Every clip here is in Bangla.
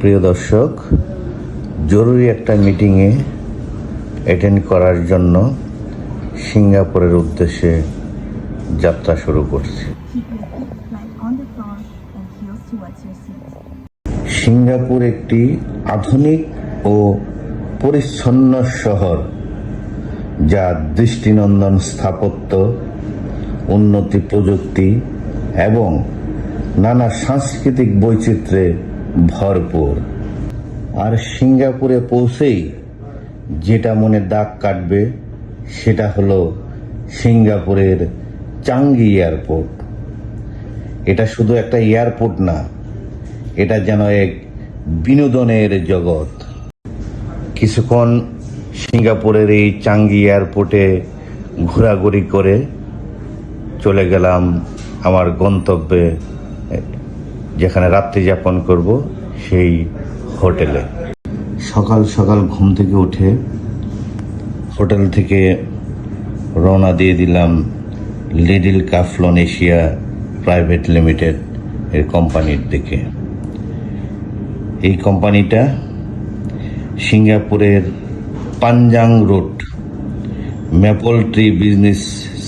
প্রিয় দর্শক, জরুরি একটা মিটিংয়ে অ্যাটেন্ড করার জন্য সিঙ্গাপুরের উদ্দেশ্যে যাত্রা শুরু করছি. সিঙ্গাপুর একটি আধুনিক ও পরিচ্ছন্ন শহর, যা দৃষ্টিনন্দন স্থাপত্য, উন্নতি প্রযুক্তি এবং নানা সাংস্কৃতিক বৈচিত্র্যে ভরপুর। আর সিঙ্গাপুরে পৌঁছেই যেটা মনে দাগ কাটবে, সেটা হলো সিঙ্গাপুরের চাঙ্গি এয়ারপোর্ট। এটা শুধু একটা এয়ারপোর্ট না, এটা যেন এক বিনোদনের জগৎ। কিছুক্ষণ সিঙ্গাপুরের এই চাঙ্গি এয়ারপোর্টে ঘোরাঘুরি করে চলে গেলাম আমার গন্তব্যে যেখানে রাত্রি যাপন করব সেই হোটেলে। সকাল সকাল ঘুম থেকে উঠে হোটেল থেকে রওনা দিয়ে দিলাম লিডিল কাফলন এশিয়া প্রাইভেট লিমিটেড এর কোম্পানির দিকে। এই কোম্পানিটা সিঙ্গাপুরের Panjang Road Mapletree Business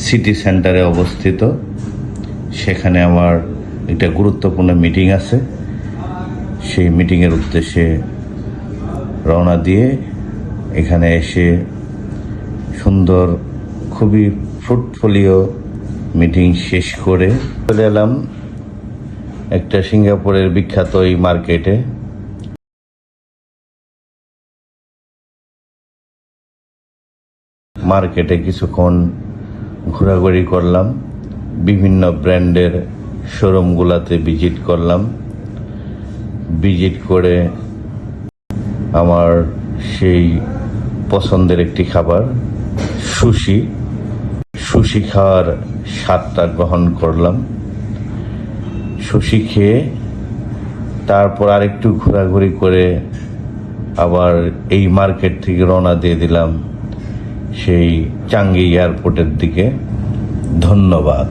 City সেন্টারে অবস্থিত। সেখানে আমার একটা গুরুত্বপূর্ণ মিটিং আছে। সেই মিটিংয়ের উদ্দেশ্যে রওনা দিয়ে এখানে এসে সুন্দর, খুবই ফ্রুটফুলিও মিটিং শেষ করে চলে এলাম একটা সিঙ্গাপুরের বিখ্যাত এই মার্কেটে। মার্কেটে কিছুক্ষণ ঘোরাঘুরি করলাম। বিভিন্ন ব্র্যান্ডের শোরুমগুলোতে ভিজিট করলাম। ভিজিট করে আমার সেই পছন্দের একটি খাবার, সুশি। সুশি খাওয়ার স্বাদটা গ্রহণ করলাম। সুশি খেয়ে তারপর আরেকটু ঘোরাঘুরি করে আবার এই মার্কেট থেকে রওনা দিয়ে দিলাম সেই চাঙ্গি এয়ারপোর্টের দিকে। ধন্যবাদ।